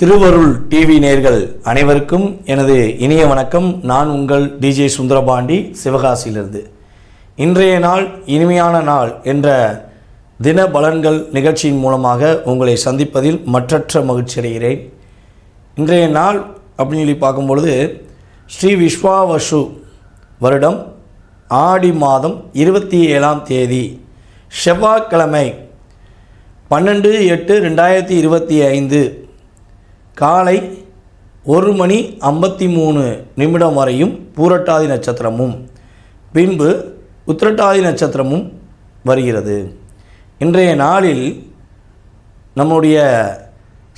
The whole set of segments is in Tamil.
திருவருள் டிவி நேர்கள் அனைவருக்கும் எனது இனிய வணக்கம். நான் உங்கள் டிஜே சுந்தரபாண்டி சிவகாசியிலிருந்து. இன்றைய நாள் இனிமையான நாள் என்ற தின பலன்கள் நிகழ்ச்சியின் மூலமாக உங்களை சந்திப்பதில் மற்றற்ற மகிழ்ச்சி அடைகிறேன். இன்றைய நாள் அப்படின்னு சொல்லி பார்க்கும்பொழுது ஸ்ரீ விஸ்வாவசு வருடம் ஆடி மாதம் இருபத்தி ஏழாம் தேதி செவ்வாய்க்கிழமை பன்னெண்டு எட்டு ரெண்டாயிரத்தி இருபத்தி ஐந்து காலை ஒரு மணி ஐம்பத்தி மூணு நிமிடம் வரையும் பூரட்டாதி நட்சத்திரமும் பின்பு உத்திரட்டாதி நட்சத்திரமும் வருகிறது. இன்றைய நாளில் நம்முடைய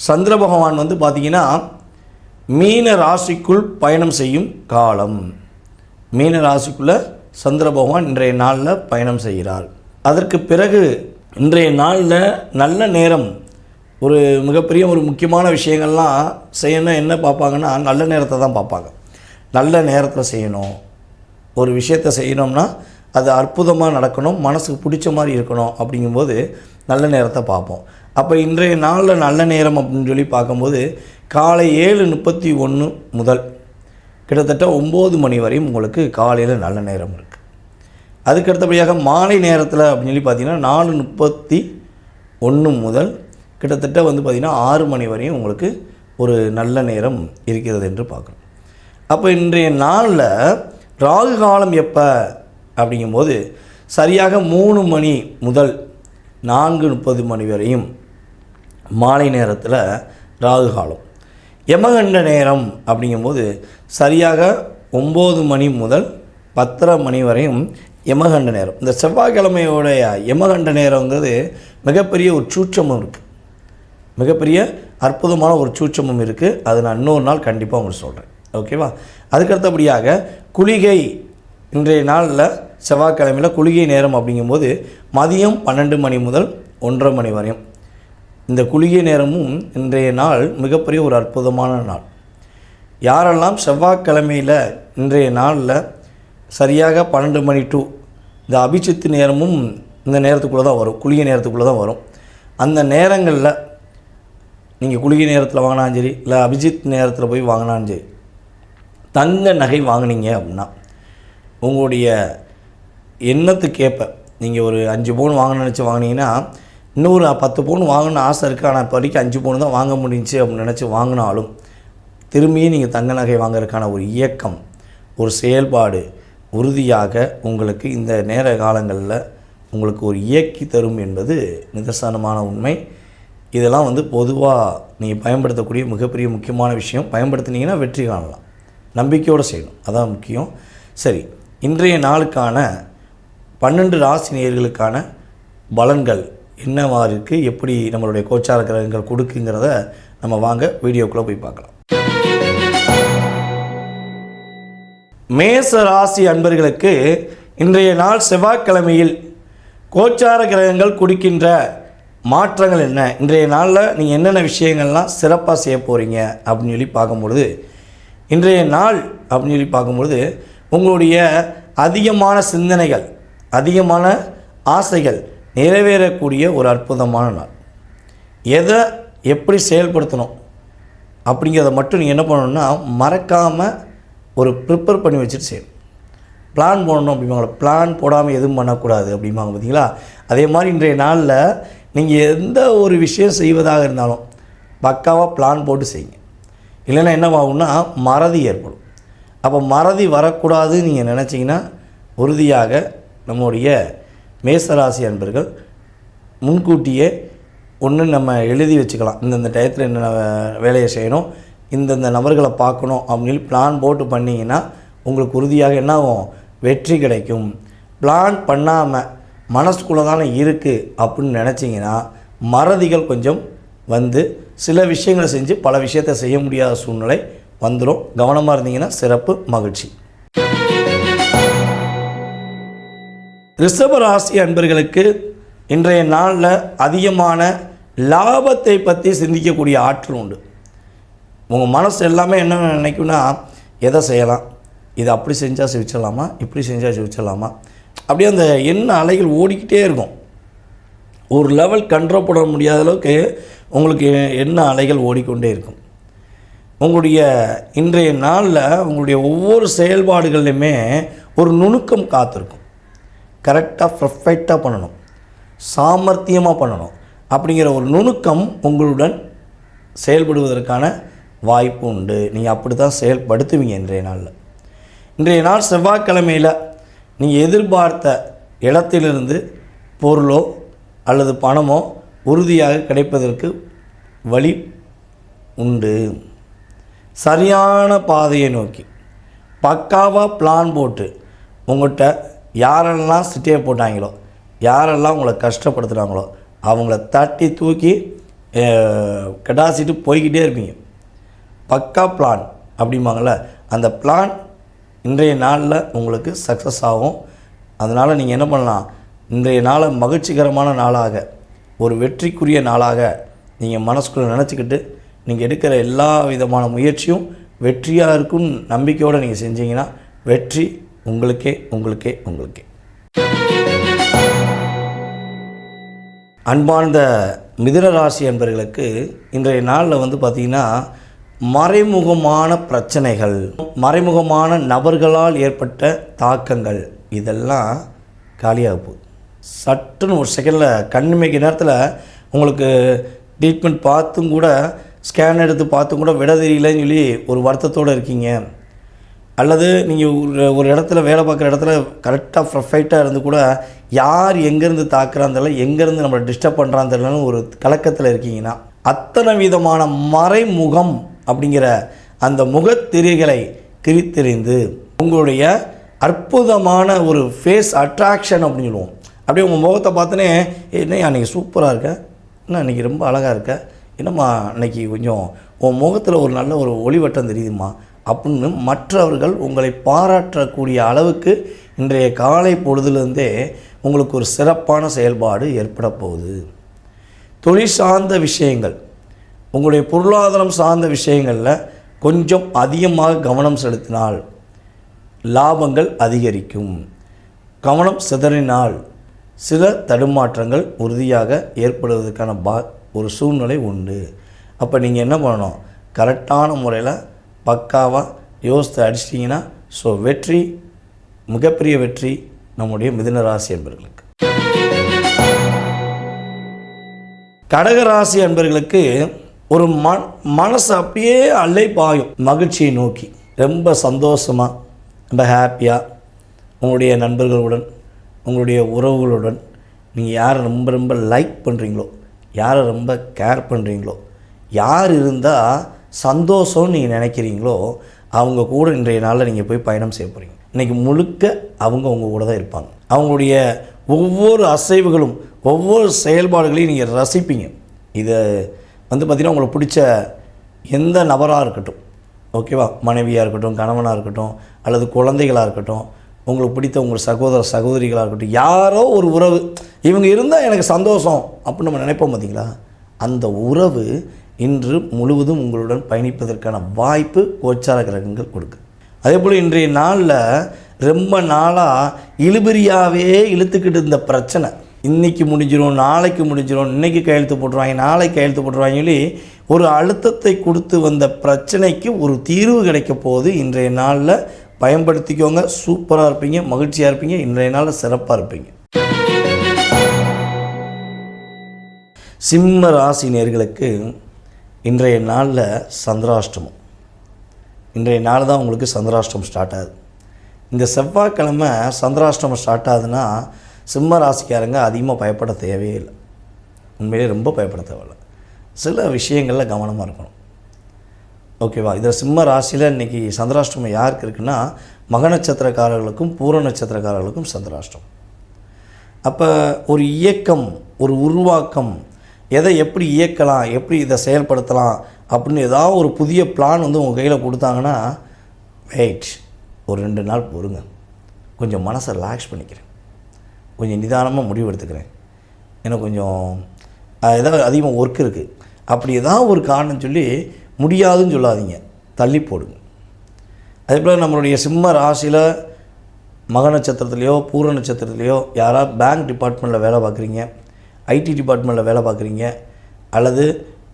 சந்திர பகவான் வந்து பார்த்திங்கன்னா மீன ராசிக்குள் பயணம் செய்யும் காலம். மீன ராசிக்குள்ளே சந்திர பகவான் இன்றைய நாளில் பயணம் செய்கிறார். அதற்கு பிறகு இன்றைய நாளில் நல்ல நேரம் ஒரு மிகப்பெரிய ஒரு முக்கியமான விஷயங்கள்லாம் செய்யணும் என்ன பார்ப்பாங்கன்னா நல்ல நேரத்தை தான் பார்ப்பாங்க. நல்ல நேரத்தில் செய்யணும். ஒரு விஷயத்தை செய்யணும்னா அது அற்புதமாக நடக்கணும் மனசுக்கு பிடிச்ச மாதிரி இருக்கணும் அப்படிங்கும்போது நல்ல நேரத்தை பார்ப்போம். அப்போ இன்றைய நாளில் நல்ல நேரம் அப்படின்னு சொல்லி பார்க்கும்போது காலை ஏழு முப்பத்தி ஒன்று முதல் கிட்டத்தட்ட ஒம்பது மணி வரையும் உங்களுக்கு காலையில் நல்ல நேரம் இருக்குது அதுக்கு அடுத்தபடியாக மாலை நேரத்தில் அப்படின்னு சொல்லி பார்த்தீங்கன்னா நாலு முப்பத்தி ஒன்று முதல் கிட்டத்தட்ட வந்து பார்த்திங்கன்னா ஆறு மணி வரையும் உங்களுக்கு ஒரு நல்ல நேரம் இருக்கிறது என்று பார்க்குறோம். அப்போ இன்றைய நாளில் ராகு காலம் எப்போ அப்படிங்கும்போது சரியாக மூணு மணி முதல் நான்கு முப்பது மணி வரையும் மாலை நேரத்தில் ராகு காலம். யமகண்ட நேரம் அப்படிங்கும்போது சரியாக ஒம்பது மணி முதல் பத்தரை மணி வரையும் யமகண்ட நேரம். இந்த செவ்வாய்க்கிழமையோடைய யமகண்ட நேரங்கிறது மிகப்பெரிய ஒரு சூற்றமும் இருக்குது மிகப்பெரிய அற்புதமான ஒரு சூட்சமும் இருக்குது அது நான் இன்னொரு நாள் கண்டிப்பாக உங்களுக்கு சொல்கிறேன் ஓகேவா? அதுக்கடுத்தபடியாக குளிகை இன்றைய நாளில் செவ்வாய்க்கிழமையில் குளிகை நேரம் அப்படிங்கும்போது மதியம் பன்னெண்டு மணி முதல் ஒன்றரை மணி வரையும். இந்த குளிகை நேரமும் இன்றைய நாள் மிகப்பெரிய ஒரு அற்புதமான நாள். யாரெல்லாம் செவ்வாய்க்கிழமையில் இன்றைய நாளில் சரியாக பன்னெண்டு மணி டு இந்த அபிச்சித்து நேரமும் இந்த நேரத்துக்குள்ளே தான் வரும். குளிகை நேரத்துக்குள்ளே தான் வரும். அந்த நேரங்களில் நீங்கள் குளிகை நேரத்தில் வாங்கினாலும் சரி இல்லை அபிஜித் நேரத்தில் போய் வாங்கினாலும் சரி தங்க நகை வாங்கினீங்க அப்படின்னா உங்களுடைய எண்ணத்துக்கேற்ப நீங்கள் ஒரு அஞ்சு பவுன் வாங்கணும்னு நினச்சி வாங்கினீங்கன்னா இன்னொரு பத்து பவுன் வாங்கணும்னு ஆசை இருக்குது ஆனால் இப்போ வரைக்கும் அஞ்சு பவுன் தான் வாங்க முடிஞ்சுச்சு அப்படின்னு நினச்சி வாங்கினாலும் திரும்பியும் நீங்கள் தங்க நகை வாங்குறதுக்கான ஒரு இயக்கம் ஒரு செயல்பாடு உறுதியாக உங்களுக்கு இந்த நேர காலங்களில் உங்களுக்கு ஒரு இயக்கி தரும் என்பது நிதர்சனமான உண்மை. இதெல்லாம் வந்து பொதுவாக நீங்கள் பயன்படுத்தக்கூடிய மிகப்பெரிய முக்கியமான விஷயம். பயன்படுத்தினீங்கன்னா வெற்றி காணலாம். நம்பிக்கையோடு செய்யணும். அதான் முக்கியம். சரி இன்றைய நாளுக்கான பன்னெண்டு ராசி நேர்களுக்கான பலன்கள் என்னவா இருக்குது எப்படி நம்மளுடைய கோச்சார கிரகங்கள் கொடுக்குங்கிறத நம்ம வாங்க வீடியோக்குள்ளே போய் பார்க்கலாம். மேச ராசி அன்பர்களுக்கு இன்றைய நாள் செவ்வாய்க்கிழமையில் கோச்சார கிரகங்கள் கொடுக்கின்ற மாற்றங்கள் என்ன? இன்றைய நாளில் நீங்கள் என்னென்ன விஷயங்கள்லாம் சிறப்பாக செய்ய போகிறீங்க அப்படின்னு சொல்லி பார்க்கும்பொழுது இன்றைய நாள் அப்படின்னு சொல்லி பார்க்கும்பொழுது உங்களுடைய அதிகமான சிந்தனைகள் அதிகமான ஆசைகள் நிறைவேறக்கூடிய ஒரு அற்புதமான நாள். எதை எப்படி செயல்படுத்தணும்? அப்படிங்கிறத மட்டும் நீங்கள் என்ன பண்ணணும்னா மறக்காமல் ஒரு ப்ரிப்பேர் பண்ணி வச்சுட்டு செய்யணும். பிளான் போடணும் அப்படிம்பாங்களா பிளான் போடாமல் எதுவும் பண்ணக்கூடாது அப்படிம்பாங்க பார்த்தீங்களா? அதே மாதிரி இன்றைய நாளில் நீங்கள் எந்த ஒரு விஷயம் செய்வதாக இருந்தாலும் பக்காவாக பிளான் போட்டு செய்யுங்க. இல்லைன்னா என்னவாகும்னா மறதி ஏற்படும். அப்போ மறதி வரக்கூடாதுன்னு நீங்கள் நினச்சிங்கன்னா உறுதியாக நம்முடைய மேசராசி அன்பர்கள் முன்கூட்டியே ஒன்று நம்ம எழுதி வச்சுக்கலாம். இந்தந்த டயத்தில் என்னென்ன வேலையை செய்யணும் இந்தந்த நபர்களை பார்க்கணும் அப்படின்னு பிளான் போட்டு பண்ணிங்கன்னா உங்களுக்கு உறுதியாக என்ன ஆகும்? வெற்றி கிடைக்கும். பிளான் பண்ணாமல் மனசுக்குள்ளே தானே இருக்குது அப்படின்னு நினச்சிங்கன்னா மறதிகள் கொஞ்சம் வந்து சில விஷயங்களை செஞ்சு பல விஷயத்தை செய்ய முடியாத சூழ்நிலை வந்துடும் கவனமாக இருந்தீங்கன்னா சிறப்பு மகிழ்ச்சி. ரிஷபராசி அன்பர்களுக்கு இன்றைய நாளில் அதிகமான லாபத்தை பற்றி சிந்திக்கக்கூடிய ஆற்றல் உண்டு. உங்கள் மனசு எல்லாமே என்ன நினைக்கும்னா எதை செய்யலாம்? இதை அப்படி செஞ்சால் சிவிச்சிடலாமா இப்படி செஞ்சால் சிவிச்சிடலாமா அப்படியே அந்த எண்ண அலைகள் ஓடிக்கிட்டே இருக்கும். ஒரு லெவல் கண்ட்ரோல் பண்ண முடியாத அளவுக்கு உங்களுக்கு எண்ண அலைகள் ஓடிக்கொண்டே இருக்கும். உங்களுடைய இன்றைய நாளில் உங்களுடைய ஒவ்வொரு செயல்பாடுகள்லையுமே ஒரு நுணுக்கம் காத்திருக்கும். கரெக்டாக பர்ஃபெக்டாக பண்ணணும். சாமர்த்தியமாக பண்ணணும். அப்படிங்கிற ஒரு நுணுக்கம் உங்களுடன் செயல்படுவதற்கான வாய்ப்பு உண்டு. நீங்கள் அப்படி தான் செயல்படுத்துவீங்க இன்றைய நாளில். இன்றைய நாள் செவ்வாய்க்கிழமையில் நீங்கள் எதிர்பார்த்த இடத்திலிருந்து பொருளோ அல்லது பணமோ உறுதியாக கிடைப்பதற்கு வழி உண்டு. சரியான பாதையை நோக்கி. பக்காவாக பிளான் போட்டு உங்கள்கிட்ட யாரெல்லாம் சிட்டியை போட்டாங்களோ யாரெல்லாம் உங்களை கஷ்டப்படுத்துகிறாங்களோ அவங்கள தட்டி தூக்கி கெடாசிட்டு போய்கிட்டே இருப்பீங்க. பக்கா பிளான் அப்படிம்பாங்கள்ல அந்த பிளான் இன்றைய நாளில் உங்களுக்கு சக்ஸஸ் ஆகும். அதனால் நீங்கள் என்ன பண்ணலாம்? இன்றைய நாளை மகிழ்ச்சிகரமான நாளாக ஒரு வெற்றிக்குரிய நாளாக நீங்கள் மனசுக்குள்ளே நினச்சிக்கிட்டு நீங்கள் எடுக்கிற எல்லா விதமான முயற்சியும் வெற்றியாக இருக்கும் நம்பிக்கையோடு நீங்கள் செஞ்சீங்கன்னா வெற்றி உங்களுக்கே உங்களுக்கே உங்களுக்கே. அன்பார்ந்த மிதுன ராசி என்பர்களுக்கு இன்றைய நாளில் வந்து பார்த்திங்கன்னா மறைமுகமான பிரச்சனைகள் மறைமுகமான நபர்களால் ஏற்பட்ட தாக்கங்கள் இதெல்லாம் காலியாக போகுது. சட்டுன்னு ஒரு செகண்டில் கண்ணிமைக்கு நேரத்தில் உங்களுக்கு ட்ரீட்மெண்ட் பார்த்தும் கூட ஸ்கேன் எடுத்து பார்த்தும் கூட விட தெரியலன்னு சொல்லி ஒரு வருத்தத்தோடு இருக்கீங்க. அல்லது நீங்கள் ஒரு ஒரு இடத்துல வேலை பார்க்குற இடத்துல கரெக்டாக ப்ரொஃபைட்டாக இருந்து கூட யார் எங்கேருந்து தாக்குறான்னு தெரியல எங்கேருந்து நம்மளை டிஸ்டர்ப் பண்ணுறான்னு தெரியலன்னு ஒரு கலக்கத்தில் இருக்கீங்கன்னா அத்தனை விதமான மறைமுகம் அப்படிங்கிற அந்த முகத்திரைகளை கிரித்தெறிந்து உங்களுடைய அற்புதமான ஒரு ஃபேஸ் அட்ராக்ஷன் அப்படின்னு சொல்லுவோம். அப்படியே உங்கள் முகத்தை பார்த்தோன்னே என்ன அன்றைக்கி சூப்பராக இருக்க? என்ன அன்றைக்கி ரொம்ப அழகாக இருக்க? என்னம்மா அன்றைக்கி கொஞ்சம் உன் முகத்தில் ஒரு நல்ல ஒரு ஒளிவட்டம் தெரியுதுமா அப்படின்னு மற்றவர்கள் உங்களை பாராட்டக்கூடிய அளவுக்கு இன்றைய காலை பொழுதுலேருந்தே உங்களுக்கு ஒரு சிறப்பான செயல்பாடு ஏற்பட போகுது. தொழில் சார்ந்த விஷயங்கள். உங்களுடைய பொருளாதாரம் சார்ந்த விஷயங்களில் கொஞ்சம் அதிகமாக கவனம் செலுத்தினால் லாபங்கள் அதிகரிக்கும். கவனம் சிதறினால் சில தடுமாற்றங்கள் உறுதியாக ஏற்படுவதற்கான பா ஒரு சூழ்நிலை உண்டு. அப்போ நீங்கள் என்ன பண்ணணும்? கரெக்டான முறையில் பக்காவாக யோசித்து அடிச்சிட்டிங்கன்னா ஸோ வெற்றி மிகப்பெரிய வெற்றி நம்முடைய மிதுன ராசி அன்பர்களுக்கு. கடகராசி அன்பர்களுக்கு ஒரு ம மனசு அப்படியே அலை பாயும் மகிழ்ச்சியை நோக்கி. ரொம்ப சந்தோஷமாக ரொம்ப ஹாப்பியாக உங்களுடைய நண்பர்களுடன் உங்களுடைய உறவுகளுடன் நீங்கள் யாரை ரொம்ப ரொம்ப லைக் பண்ணுறீங்களோ யாரை ரொம்ப கேர் பண்ணுறீங்களோ யார் இருந்தால் சந்தோஷம்னு நீங்கள் நினைக்கிறீங்களோ அவங்க கூட இன்றைய நாளில் நீங்கள் போய் பயணம் செய்ய போகிறீங்க இன்றைக்கி முழுக்க அவங்க உங்கள் கூட தான் இருப்பாங்க. அவங்களுடைய ஒவ்வொரு அசைவுகளும் ஒவ்வொரு செயல்பாடுகளையும் நீங்கள் ரசிப்பீங்க. இதை வந்து பார்த்திங்கன்னா உங்களுக்கு பிடிச்ச எந்த நபராக இருக்கட்டும் ஓகேவா? மனைவியாக இருக்கட்டும் கணவனாக இருக்கட்டும் அல்லது குழந்தைகளாக இருக்கட்டும் உங்களுக்கு பிடித்த உங்கள் சகோதர சகோதரிகளாக இருக்கட்டும் யாரோ ஒரு உறவு இவங்க இருந்தால் எனக்கு சந்தோஷம் அப்படின்னு நம்ம நினைப்போம் பார்த்தீங்களா? அந்த உறவு இன்று முழுவதும் உங்களுடன் பயணிப்பதற்கான வாய்ப்பு கோச்சார கிரகங்கள் கொடுக்கு அதே போல் இன்றைய நாளில் ரொம்ப நாளாக இழுபறியாகவே இழுத்துக்கிட்டு இருந்த பிரச்சனை இன்றைக்கி முடிஞ்சிடும் நாளைக்கு முடிஞ்சிடும் இன்றைக்கி கையெழுத்து போட்டுருவாங்க நாளைக்கு கையெழுத்து போட்டுருவாங்க சொல்லி ஒரு அழுத்தத்தை கொடுத்து வந்த பிரச்சனைக்கு ஒரு தீர்வு கிடைக்க போகுது. இன்றைய நாளில் பயன்படுத்திக்கோங்க சூப்பராக இருப்பீங்க மகிழ்ச்சியாக இருப்பீங்க இன்றைய நாளில் சிறப்பாக இருப்பீங்க. சிம்ம ராசி நேர்களுக்கு இன்றைய நாளில் சந்திராஷ்டமம். இன்றைய நாள் தான் உங்களுக்கு சந்திராஷ்டமம் ஸ்டார்ட் ஆகுது. இந்த செவ்வாய்க்கிழமை சந்திராஷ்டமம் ஸ்டார்ட் ஆகுதுன்னா சிம்ம ராசிக்காரங்க அதிகமாக பயப்பட தேவையே இல்லை. உண்மையிலே ரொம்ப பயப்பட தேவையில்லை. சில விஷயங்களில் கவனமாக இருக்கணும். ஓகேவா? இதில் சிம்ம ராசியில் இன்றைக்கி சந்திராஷ்டமம் யாருக்கு இருக்குன்னா மக நட்சத்திரக்காரர்களுக்கும் பூர நட்சத்திரக்காரர்களுக்கும் சந்திராஷ்டம் அப்போ ஒரு இயக்கம் ஒரு உருவாக்கம் எதை எப்படி இயக்கலாம் எப்படி இதை செயல்படுத்தலாம் அப்படின்னு ஏதாவது ஒரு புதிய பிளான் வந்து உங்கள் கையில் கொடுத்தாங்கன்னா வெயிட் ஒரு ரெண்டு நாள் பொறுங்க. கொஞ்சம் மனசை ரிலாக்ஸ் பண்ணிக்கிறேன். கொஞ்சம் நிதானமாக முடிவு எடுத்துக்கிறேன் எனக்கு கொஞ்சம் ஏதாவது அதிகமாக ஒர்க் இருக்குது அப்படி ஏதாவது ஒரு காரணம் சொல்லி முடியாதுன்னு சொல்லாதீங்க. தள்ளி போடுங்க. அதே போல் நம்மளுடைய சிம்ம ராசியில் மக நட்சத்திரத்துலையோ பூர நட்சத்திரத்துலையோ யாராவது பேங்க் டிபார்ட்மெண்ட்டில் வேலை பார்க்குறீங்க ஐடி டிபார்ட்மெண்ட்டில் வேலை பார்க்குறீங்க அல்லது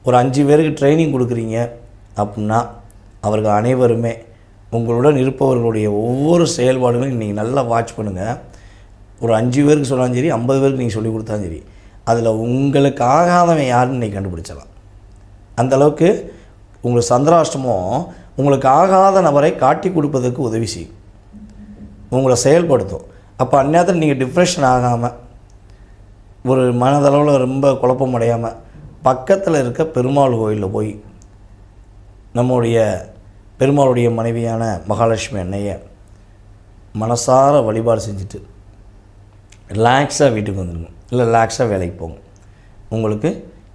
ஒரு அஞ்சு பேருக்கு ட்ரைனிங் கொடுக்குறீங்க அப்படின்னா அவர்கள் அனைவருமே உங்களுடன் இருப்பவர்களுடைய ஒவ்வொரு செயல்பாடுகளையும் நீங்கள் நல்லா வாட்ச் பண்ணுங்கள் ஒரு அஞ்சு பேருக்கு சொன்னாலும் சரி ஐம்பது பேருக்கு நீங்கள் சொல்லி கொடுத்தாலும் சரி அதில் உங்களுக்கு ஆகாதவன் யாருன்னு நீங்கள் கண்டுபிடிச்சலாம் அந்தளவுக்கு உங்களுக்கு சந்திராஷ்டமோ உங்களுக்கு ஆகாத நபரை காட்டி கொடுப்பதற்கு உதவி செய்யும். உங்களை செயல்படுத்தும். அப்போ அந்நேரத்தில் நீங்கள் டிப்ரெஷன் ஆகாமல் ஒரு மனதளவில் ரொம்ப குழப்பம் அடையாமல் பக்கத்தில் இருக்க பெருமாள் கோயிலில் போய் நம்முடைய பெருமாளுடைய மனைவியான மகாலட்சுமி அன்னையை மனசார வழிபாடு செஞ்சுட்டு ரிலாக்ஸாக வீட்டுக்கு வந்துடுங்க இல்லை ரிலாக்ஸாக வேலைக்கு போங்க. உங்களுக்கு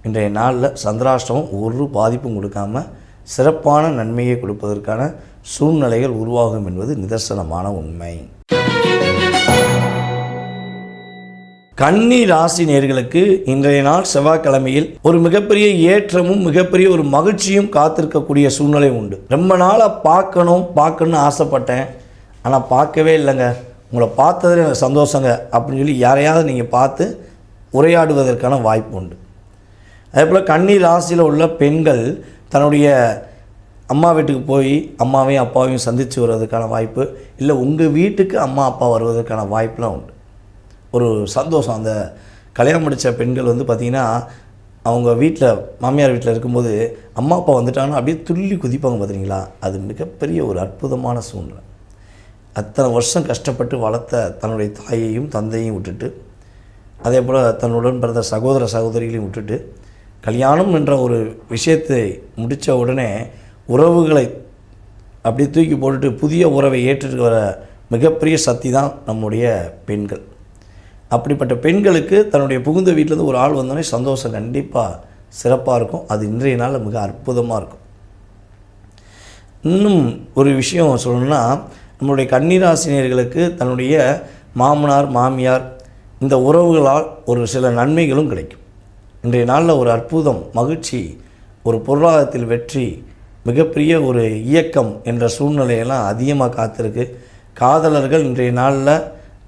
இன்றைய நாளில் சந்திராஷ்டமம் ஒரு பாதிப்பும் கொடுக்காம சிறப்பான நன்மையை கொடுப்பதற்கான சூழ்நிலைகள் உருவாகும் என்பது நிதர்சனமான உண்மை. கன்னி ராசி நேர்களுக்கு இன்றைய நாள் செவ்வாய்க்கிழமையில் ஒரு மிகப்பெரிய ஏற்றமும் மிகப்பெரிய ஒரு மகிழ்ச்சியும் காத்திருக்கக்கூடிய சூழ்நிலை உண்டு. ரொம்ப நாளாக பார்க்கணும் பார்க்கணும்னு ஆசைப்பட்டேன். ஆனால் பார்க்கவே இல்லைங்க. உங்களை பார்த்ததில் எனக்கு சந்தோஷங்க அப்படின்னு சொல்லி யாரையாவது நீங்கள் பார்த்து உரையாடுவதற்கான வாய்ப்பு உண்டு. அதே போல் கன்னி ராசியில் உள்ள பெண்கள் தன்னுடைய அம்மா வீட்டுக்கு போய் அம்மாவையும் அப்பாவையும் சந்தித்து வருவதற்கான வாய்ப்பு இல்லை உங்கள் வீட்டுக்கு அம்மா அப்பா வருவதற்கான வாய்ப்புலாம் உண்டு. ஒரு சந்தோஷம். அந்த கல்யாணம் முடித்த பெண்கள் வந்து பார்த்திங்கன்னா அவங்க வீட்டில் மாமியார் வீட்டில் இருக்கும்போது அம்மா அப்பா வந்துட்டாங்கன்னா அப்படியே துள்ளி குதிப்பாங்க பார்த்தீங்களா அது மிகப்பெரிய ஒரு அற்புதமான சூழ்நிலை. அத்தனை வருஷம் கஷ்டப்பட்டு வளர்த்த தன்னுடைய தாயையும் தந்தையும் விட்டுட்டு அதே போல் தன்னுடன் பிறந்த சகோதர சகோதரிகளையும் விட்டுட்டு கல்யாணம் என்ற ஒரு விஷயத்தை முடித்த உடனே உறவுகளை அப்படி தூக்கி போட்டுட்டு புதிய உறவை ஏற்றுட்டு வர மிகப்பெரிய சக்தி தான் நம்முடைய பெண்கள். அப்படிப்பட்ட பெண்களுக்கு தன்னுடைய புகுந்த வீட்டிலேருந்து ஒரு ஆள் வந்தோடனே சந்தோஷம் கண்டிப்பாக சிறப்பாக இருக்கும். அது இன்றைய நாளில் மிக அற்புதமாக இருக்கும். இன்னும் ஒரு விஷயம் சொல்லணும்னா நம்மளுடைய கன்னிராசினியர்களுக்கு தன்னுடைய மாமனார் மாமியார் இந்த உறவுகளால் ஒரு சில நன்மைகளும் கிடைக்கும். இன்றைய நாளில் ஒரு அற்புதம் மகிழ்ச்சி ஒரு பொருளாதாரத்தில் வெற்றி மிகப்பெரிய ஒரு இயக்கம் என்ற சூழ்நிலையெல்லாம் அதிகமாக காத்திருக்கு. காதலர்கள் இன்றைய நாளில்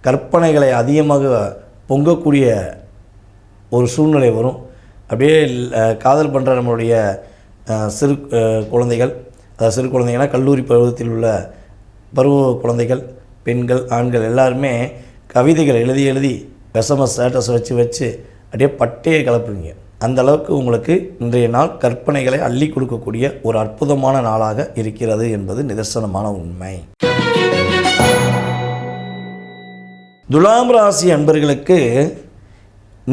கற்பனைகளை அதிகமாக பொங்கக்கூடிய ஒரு சூழ்நிலை வரும். அப்படியே காதல் பண்ணுற நம்மளுடைய சிறு குழந்தைகள் அதாவது சிறு குழந்தைங்கன்னா கல்லூரி பருவத்தில் உள்ள பருவ குழந்தைகள் பெண்கள் ஆண்கள் எல்லாருமே கவிதைகள் எழுதி எழுதி விஷம ஸ்டேட்டஸ் வச்சு வச்சு அப்படியே பட்டையை கலப்புவீங்க. அந்த அளவுக்கு உங்களுக்கு இன்றைய நாள் கற்பனைகளை அள்ளி கொடுக்கக்கூடிய ஒரு அற்புதமான நாளாக இருக்கிறது என்பது நிதர்சனமான உண்மை. துலாம் ராசி அன்பர்களுக்கு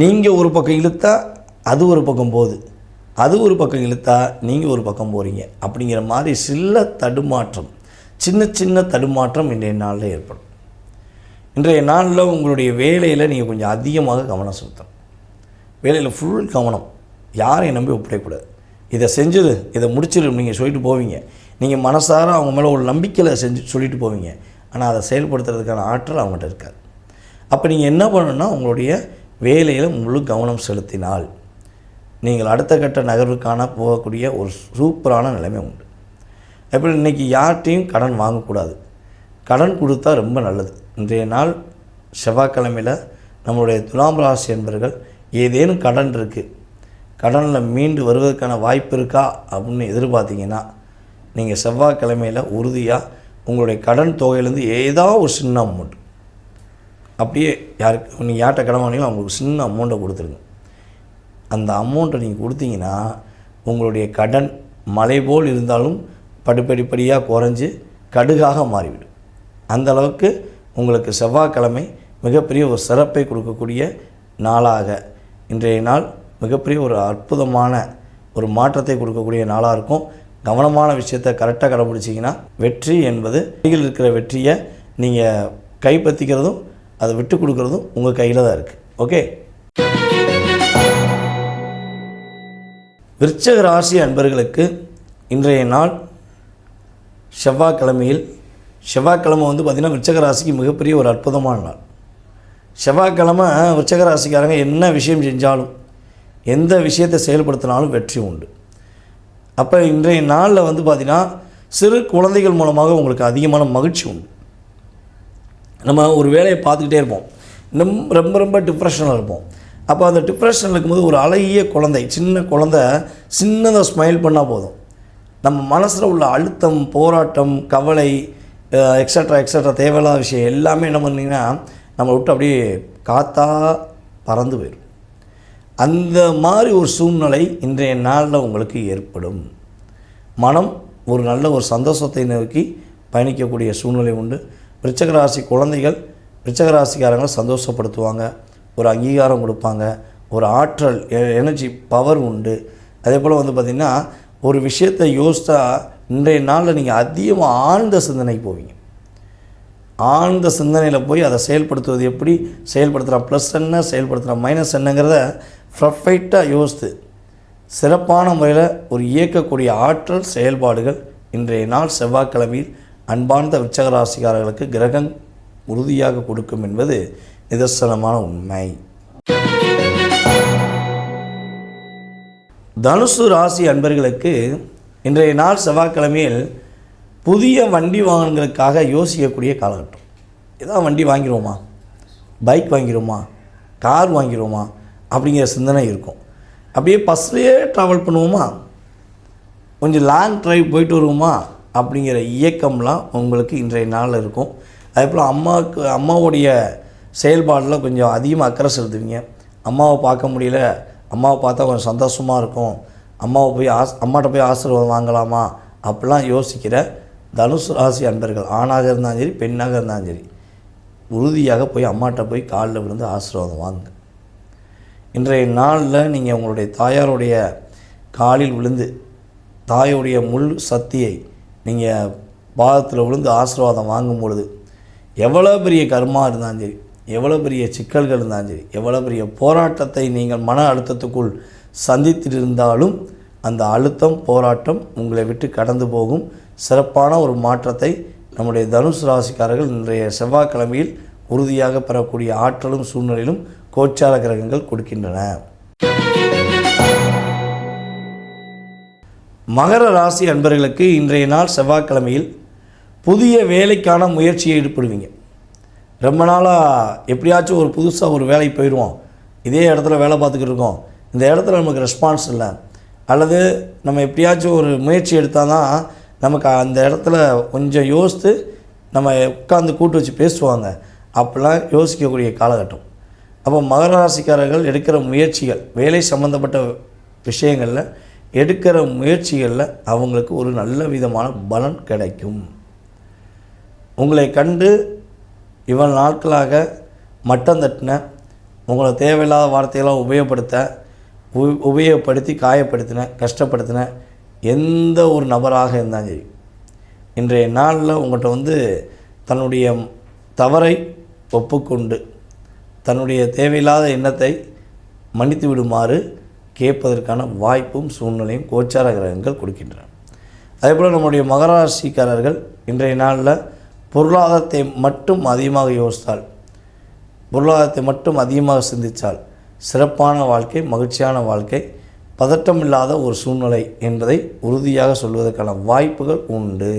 நீங்கள் ஒரு பக்கம் இழுத்தா அது ஒரு பக்கம் போகுது. அது ஒரு பக்கம் இழுத்தா நீங்கள் ஒரு பக்கம் போகிறீங்க அப்படிங்கிற மாதிரி சில்ல தடுமாற்றம். சின்ன சின்ன தடுமாற்றம் இன்றைய நாளில் ஏற்படும். இன்றைய நாளில் உங்களுடைய வேலையில் நீங்கள் கொஞ்சம் அதிகமாக கவனம் செலுத்தணும். வேலையில் ஃபுல் கவனம். யாரையும் நம்பி ஒப்படைக்கூடாது. இதை செஞ்சது இதை முடிச்சிடும் நீங்கள் சொல்லிட்டு போவீங்க. நீங்கள் மனசார அவங்க மேலே ஒரு நம்பிக்கையில் செஞ்சு சொல்லிட்டு போவீங்க. ஆனால் அதை செயல்படுத்துறதுக்கான ஆற்றல் அவங்ககிட்ட இருக்காது. அப்போ நீங்கள் என்ன பண்ணணும்னா உங்களுடைய வேலையில் முழு கவனம் செலுத்தினால் நீங்கள் அடுத்த கட்ட நகர்வுக்கான போகக்கூடிய ஒரு சூப்பரான நிலைமை உண்டு. எப்படி இன்றைக்கி யார்கிட்டையும் கடன் வாங்கக்கூடாது. கடன் கொடுத்தா ரொம்ப நல்லது. இன்றைய நாள் செவ்வாய்க்கிழமையில் நம்மளுடைய துலாம் ராசி என்பவர்கள் ஏதேனும் கடன் இருக்குது கடனில் மீண்டு வருவதற்கான வாய்ப்பு இருக்கா அப்படின்னு எதிர்பார்த்தீங்கன்னா நீங்கள் செவ்வாய்க்கிழமையில் உறுதியாக உங்களுடைய கடன் தொகையிலேருந்து ஏதாவது ஒரு சின்ன அமௌண்ட் அப்படியே யாருக்கு நீங்கள் யார்கிட்ட கடன் வாங்கினீங்களோ அவங்களுக்கு சின்ன அமௌண்ட்டை கொடுத்துருங்க. அந்த அமௌண்ட்டை நீங்கள் கொடுத்தீங்கன்னா உங்களுடைய கடன் மலை போல் இருந்தாலும் படிப்படிப்படியாக குறைஞ்சு கடுகாக மாறிவிடும். அந்த அளவுக்கு உங்களுக்கு செவ்வாய்க்கிழமை மிகப்பெரிய ஒரு சிறப்பை கொடுக்கக்கூடிய நாளாக இன்றைய நாள் மிகப்பெரிய ஒரு அற்புதமான ஒரு மாற்றத்தை கொடுக்கக்கூடிய நாளாக இருக்கும். கவனமான விஷயத்தை கரெக்டாக கடைப்பிடிச்சிங்கன்னா வெற்றி என்பது கையில் இருக்கிற வெற்றியை நீங்கள் கைப்பற்றிக்கிறதும் அதை விட்டு கொடுக்குறதும் உங்கள் கையில் தான் இருக்குது ஓகே விருச்சக ராசி அன்பர்களுக்கு இன்றைய நாள் செவ்வாய்க்கிழமையில் செவ்வாய்க்கிழமை வந்து பார்த்திங்கன்னா விருச்சக ராசிக்கு மிகப்பெரிய ஒரு அற்புதமான நாள். செவ்வாய்க்கிழமை விருச்சக ராசிக்காரங்க என்ன விஷயம் செஞ்சாலும் எந்த விஷயத்தை செயல்படுத்தினாலும் வெற்றி உண்டு. அப்போ இன்றைய நாளில் வந்து பார்த்திங்கன்னா சிறு குழந்தைகள் மூலமாக உங்களுக்கு அதிகமான மகிழ்ச்சி உண்டு. நம்ம ஒரு வேலையை பார்த்துக்கிட்டே இருப்போம். ரொம்ப ரொம்ப ரொம்ப டிப்ரெஷனில் இருப்போம். அப்போ அந்த டிப்ரெஷனில் இருக்கும்போது ஒரு அழகிய குழந்தை சின்ன குழந்தை சின்னதாக ஸ்மைல் பண்ணால் போதும். நம்ம மனசில் உள்ள அழுத்தம் போராட்டம் கவலை எக்ஸட்ரா எக்ஸட்ரா தேவையில்லாத விஷயம் எல்லாமே என்ன பண்ணிங்கன்னா நம்மளை விட்டு அப்படியே காத்தா பறந்து போயிடும் அந்த மாதிரி ஒரு சூழ்நிலை இன்றைய நாளில் உங்களுக்கு ஏற்படும். மனம் ஒரு நல்ல ஒரு சந்தோஷத்தை நோக்கி பயணிக்கக்கூடிய சூழ்நிலை உண்டு. விருச்சகராசி குழந்தைகள் விருச்சகராசிக்காரங்களை சந்தோஷப்படுத்துவாங்க. ஒரு அங்கீகாரம் கொடுப்பாங்க. ஒரு ஆற்றல் எனர்ஜி பவர் உண்டு. அதே போல் வந்து பார்த்திங்கன்னா ஒரு விஷயத்தை யோசித்தா இன்றைய நாளில் நீங்கள் அதிகமாக ஆழ்ந்த சிந்தனைக்கு போவீங்க. ஆழ்ந்த சிந்தனையில் போய் அதை செயல்படுத்துவது எப்படி? செயல்படுத்துகிற ப்ளஸ் என்ன? செயல்படுத்துகிற மைனஸ் என்னங்கிறத பர்ஃபெக்டாக யோசித்து சிறப்பான முறையில் ஒரு இயக்கக்கூடிய ஆற்றல் செயல்பாடுகள் இன்றைய நாள் செவ்வாய்க்கிழமையில் அன்பார்ந்த விச்சகராசிக்காரர்களுக்கு கிரகம் உறுதியாக கொடுக்கும் என்பது நிதர்சனமான உண்மை. தனுசு ராசி அன்பர்களுக்கு இன்றைய நாள் செவ்வாய்க்கிழமையில் புதிய வண்டி வாகனங்களுக்காக யோசிக்கக்கூடிய காலகட்டம். ஏதாவது வண்டி வாங்கிடுவோமா பைக் வாங்கிடுவோமா கார் வாங்கிடுவோமா அப்படிங்கிற சிந்தனை இருக்கும். அப்படியே பஸ்லேயே ட்ராவல் பண்ணுவோமா? கொஞ்சம் லாங் ட்ரைவ் போயிட்டு வருவோமா? அப்படிங்கிற இயக்கம்லாம் உங்களுக்கு இன்றைய நாளில் இருக்கும். அதே போல் அம்மாவுக்கு அம்மாவுடைய செயல்பாடில் கொஞ்சம் அதிகமாக அக்கறை செலுத்துவீங்க. அம்மாவை பார்க்க முடியல அம்மாவை பார்த்தா கொஞ்சம் சந்தோஷமாக இருக்கும். அம்மாவை போய் ஆஸ் அம்மாட்ட போய் ஆசீர்வாதம் வாங்கலாமா? அப்படிலாம் யோசிக்கிற தனுசு ராசி அன்பர்கள் ஆணாக இருந்தாலும் சரி பெண்ணாக இருந்தாலும் சரி உறுதியாக போய் அம்மாட்ட போய் காலில் விழுந்து ஆசீர்வாதம் வாங்க. இன்றைய நாளில் நீங்கள் உங்களுடைய தாயாருடைய காலில் விழுந்து தாயுடைய முள் சக்தியை நீங்கள் பாதத்தில் விழுந்து ஆசீர்வாதம் வாங்கும் பொழுது எவ்வளோ பெரிய கர்மா இருந்தாலும் சரி எவ்வளோ பெரிய சிக்கல்கள் இருந்தாலும் சரி எவ்வளோ பெரிய போராட்டத்தை நீங்கள் மன அழுத்தத்துக்குள் சந்தித்திருந்தாலும் அந்த அழுத்தம் போராட்டம் உங்களை விட்டு கடந்து போகும். சிறப்பான ஒரு மாற்றத்தை நம்முடைய தனுஷ் ராசிக்காரர்கள் இன்றைய செவ்வாய்க்கிழமையில் உறுதியாக பெறக்கூடிய ஆற்றலும் சூழ்நிலையிலும் கோச்சார கிரகங்கள் கொடுக்கின்றன. மகர ராசி அன்பர்களுக்கு இன்றைய நாள் செவ்வாய்க்கிழமையில் புதிய வேலைக்கான முயற்சியை ஈடுபடுவீங்க. ரொம்ப நாளாக எப்படியாச்சும் ஒரு புதுசாக ஒரு வேலைக்கு போயிடுவோம். இதே இடத்துல வேலை பார்த்துக்கிட்டு இருக்கோம். இந்த இடத்துல நமக்கு ரெஸ்பான்ஸ் இல்லை. அல்லது நம்ம எப்படியாச்சும் ஒரு முயற்சி எடுத்தால் தான் நமக்கு அந்த இடத்துல கொஞ்சம் யோசித்து நம்ம உட்காந்து கூட்டு வச்சு பேசுவாங்க. அப்படிலாம் யோசிக்கக்கூடிய காலகட்டம். அப்போ மகர ராசிக்காரர்கள் எடுக்கிற முயற்சிகள் வேலை சம்மந்தப்பட்ட விஷயங்களில் எடுக்கிற முயற்சிகளில் அவங்களுக்கு ஒரு நல்ல விதமான பலன் கிடைக்கும். உங்களை கண்டு இவ்வளவு நாட்களாக மட்டம் தட்டின உங்களை தேவையில்லாத வார்த்தையெல்லாம் உபயோகப்படுத்த உ உபயோகப்படுத்தி காயப்படுத்தின கஷ்டப்படுத்தின எந்த ஒரு நபராக இருந்தாலும் சரி. இன்றைய நாளில் உங்கள்கிட்ட வந்து தன்னுடைய தவறை ஒப்புக்கொண்டு தன்னுடைய தேவையில்லாத எண்ணத்தை மன்னித்து விடுமாறு கேட்பதற்கான வாய்ப்பும் சூழ்நிலையும் கோச்சார கிரகங்கள் கொடுக்கின்றன. அதேபோல் நம்முடைய மகராசிக்காரர்கள் இன்றைய நாளில் பொருளாதாரத்தை மட்டும் அதிகமாக யோசித்தால் பொருளாதாரத்தை மட்டும் அதிகமாக சிந்தித்தால் சிறப்பான வாழ்க்கை மகிழ்ச்சியான வாழ்க்கை பதட்டம் இல்லாத ஒரு சூழ்நிலை என்பதை உறுதியாக சொல்வதற்கான வாய்ப்புகள் உண்டு.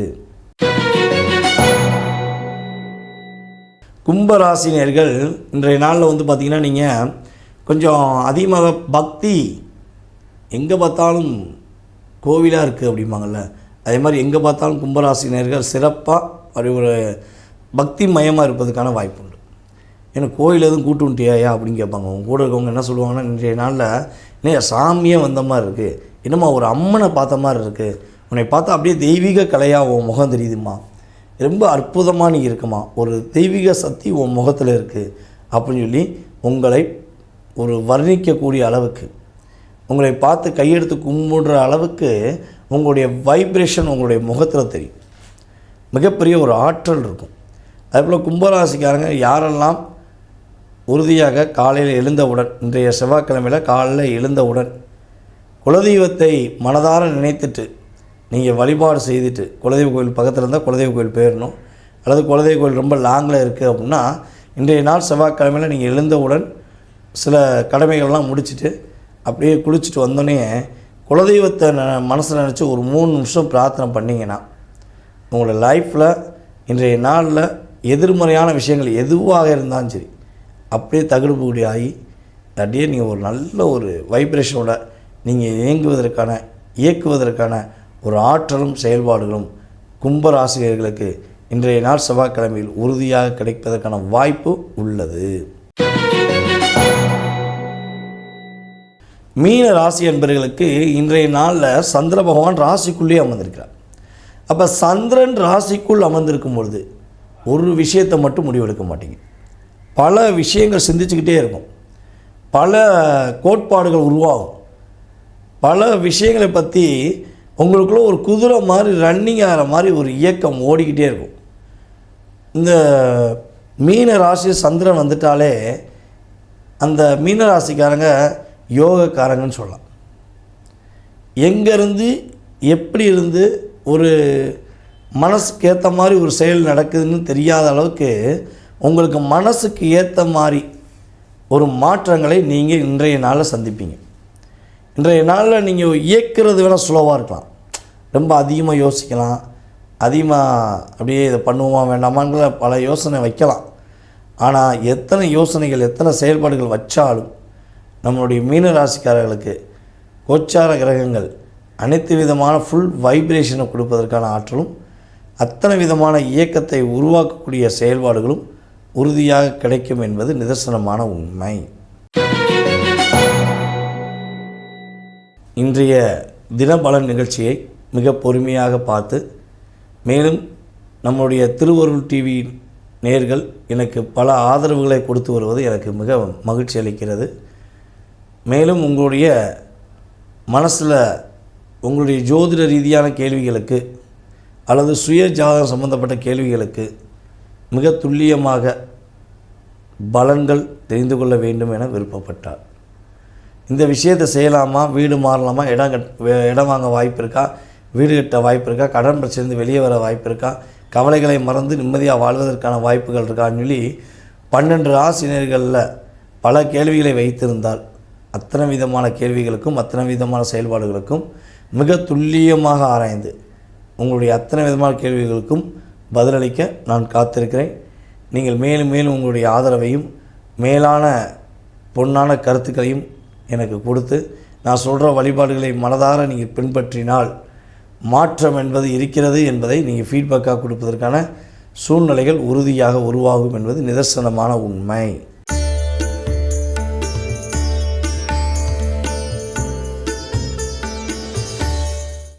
கும்பராசினியர்கள் இன்றைய நாளில் வந்து பார்த்திங்கன்னா நீங்கள் கொஞ்சம் அதிகமாக பக்தி எங்கே பார்த்தாலும் கோவிலாக இருக்குது அப்படிம்பாங்கள்ல அதே மாதிரி எங்கே பார்த்தாலும் கும்பராசினியர்கள் சிறப்பாக அப்படி ஒரு பக்தி மயமாக இருப்பதுக்கான வாய்ப்பு உண்டு ஏன்னா கோயில் எதுவும் கூட்டு வந்துட்டியாயா அப்படின்னு கேட்பாங்க. உங்கள் கூட இருக்கவங்க என்ன சொல்லுவாங்கன்னா இன்றைய நாளில் என்ன சாமியே வந்த மாதிரி இருக்குது என்னம்மா ஒரு அம்மனை பார்த்த மாதிரி இருக்குது உன்னை பார்த்தா அப்படியே தெய்வீக கலையாக உன் முகம் தெரியுதுமா ரொம்ப அற்புதமாக நீ இருக்குமா. ஒரு தெய்வீக சக்தி உன் முகத்தில் இருக்குது அப்படின்னு சொல்லி உங்களை ஒரு வர்ணிக்கக்கூடிய அளவுக்கு உங்களை பார்த்து கையெடுத்து கும்பிடுற அளவுக்கு உங்களுடைய வைப்ரேஷன் உங்களுடைய முகத்தில் தெரியும். மிகப்பெரிய ஒரு ஆற்றல் இருக்கும். அதேபோல் கும்பராசிக்காரங்க யாரெல்லாம் உறுதியாக காலையில் எழுந்தவுடன் இன்றைய செவ்வாய்க்கிழமையில் காலையில் எழுந்தவுடன் குலதெய்வத்தை மனதார நினைத்துட்டு நீங்கள் வழிபாடு செய்துட்டு குலதெய்வ கோயில் பக்கத்தில் இருந்தால் குலதெய்வ கோயில் போயிடணும் அல்லது குலதெய்வ கோயில் ரொம்ப லாங்கில் இருக்குது அப்படின்னா இன்றைய நாள் செவ்வாய்க்கிழமையில் நீங்கள் எழுந்தவுடன் சில கடமைகள்லாம் முடிச்சுட்டு அப்படியே குளிச்சுட்டு வந்தோடனே குலதெய்வத்தை மனசில் நினச்சி ஒரு மூணு நிமிஷம் பிரார்த்தனை பண்ணிங்கன்னா உங்களோட லைஃப்பில் இன்றைய நாளில் எதிர்மறையான விஷயங்கள் எதுவாக இருந்தாலும் சரி அப்படியே தகுடுபுடி ஆகி அப்படியே நீங்கள் ஒரு நல்ல ஒரு வைப்ரேஷனோட நீங்கள் இயங்குவதற்கான இயக்குவதற்கான ஒரு ஆற்றலும் செயல்பாடுகளும் கும்பராசிரியர்களுக்கு இன்றைய நாள் செவ்வாய்க்கிழமையில் உறுதியாக கிடைப்பதற்கான வாய்ப்பு உள்ளது. மீன ராசி என்பவர்களுக்கு இன்றைய நாளில் சந்திர பகவான் ராசிக்குள்ளேயே அமர்ந்திருக்கிறார். அப்போ சந்திரன் ராசிக்குள் அமர்ந்திருக்கும் பொழுது ஒரு விஷயத்தை மட்டும் முடிவெடுக்க மாட்டீங்க. பல விஷயங்கள் சிந்திச்சுக்கிட்டே இருக்கும். பல கோட்பாடுகள் உருவாகும். பல விஷயங்களை பற்றி உங்களுக்குள்ள ஒரு குதிரை மாதிரி ரன்னிங் ஆகிற மாதிரி ஒரு இயக்கம் ஓடிக்கிட்டே இருக்கும். இந்த மீன ராசி சந்திரன் வந்துட்டாலே அந்த மீன ராசிக்காரங்க யோகக்காரங்கன்னு சொல்லலாம். எங்கேருந்து எப்படி இருந்து ஒரு மனசுக்கு ஏற்ற மாதிரி ஒரு செயல் நடக்குதுன்னு தெரியாத அளவுக்கு உங்களுக்கு மனசுக்கு ஏற்ற மாதிரி ஒரு மாற்றங்களை நீங்கள் இன்றைய நாளில் சந்திப்பீங்க. இன்றைய நாளில் நீங்கள் இயக்கிறது வேணால் ஸ்லோவாக இருக்கலாம். ரொம்ப அதிகமாக யோசிக்கலாம். அதிகமாக அப்படியே இதை பண்ணுவோமா வேண்டாமாங்கிற பல யோசனை வைக்கலாம். ஆனால் எத்தனை யோசனைகள் எத்தனை செயல்பாடுகள் வச்சாலும் நம்மளுடைய மீன ராசிக்காரர்களுக்கு கோச்சார கிரகங்கள் அனைத்து விதமான ஃபுல் வைப்ரேஷனை கொடுப்பதற்கான ஆற்றலும் அத்தனை விதமான இயக்கத்தை உருவாக்கக்கூடிய செயல்பாடுகளும் உறுதியாக கிடைக்கும் என்பது நிதர்சனமான உண்மை. இன்றைய தினபலன் நிகழ்ச்சியை மிக பொறுமையாக பார்த்து மேலும் நம்முடைய திருவருள் டிவி நேர்கள் எனக்கு பல ஆதரவுகளை கொடுத்து வருவது எனக்கு மிக மகிழ்ச்சி அளிக்கிறது. மேலும் உங்களுடைய மனசில் உங்களுடைய ஜோதிட ரீதியான கேள்விகளுக்கு அல்லது சுய ஜாதகம் சம்பந்தப்பட்ட கேள்விகளுக்கு மிக துல்லியமாக பலன்கள் தெரிந்து கொள்ள வேண்டும் என விருப்பப்பட்டார். இந்த விஷயத்தை செய்யலாமா? வீடு மாறலாமா? இடம் கட் இடம் வாங்க வாய்ப்பு இருக்கா? வீடு கட்ட வாய்ப்பு இருக்கா? கடன் பிரச்சனை வெளியே வர வாய்ப்பு இருக்கா? கவலைகளை மறந்து நிம்மதியாக வாழ்வதற்கான வாய்ப்புகள் இருக்கான்னு சொல்லி பன்னெண்டு ஆசிரியர்களில் பல கேள்விகளை வைத்திருந்தால் அத்தனை விதமான கேள்விகளுக்கும் அத்தனை விதமான செயல்பாடுகளுக்கும் மிக துல்லியமாக ஆராய்ந்து உங்களுடைய அத்தனை விதமான கேள்விகளுக்கும் பதிலளிக்க நான் காத்திருக்கிறேன். நீங்கள் மேலும் மேலும் உங்களுடைய ஆதரவையும் மேலான பொன்னான கருத்துக்களையும் எனக்கு கொடுத்து நான் சொல்கிற வழிபாடுகளை மனதார நீங்கள் பின்பற்றினால் மாற்றம் என்பது இருக்கிறது என்பதை நீங்கள் ஃபீட்பேக்காக கொடுப்பதற்கான சூழ்நிலைகள் உறுதியாக உருவாகும் என்பது நிதர்சனமான உண்மை.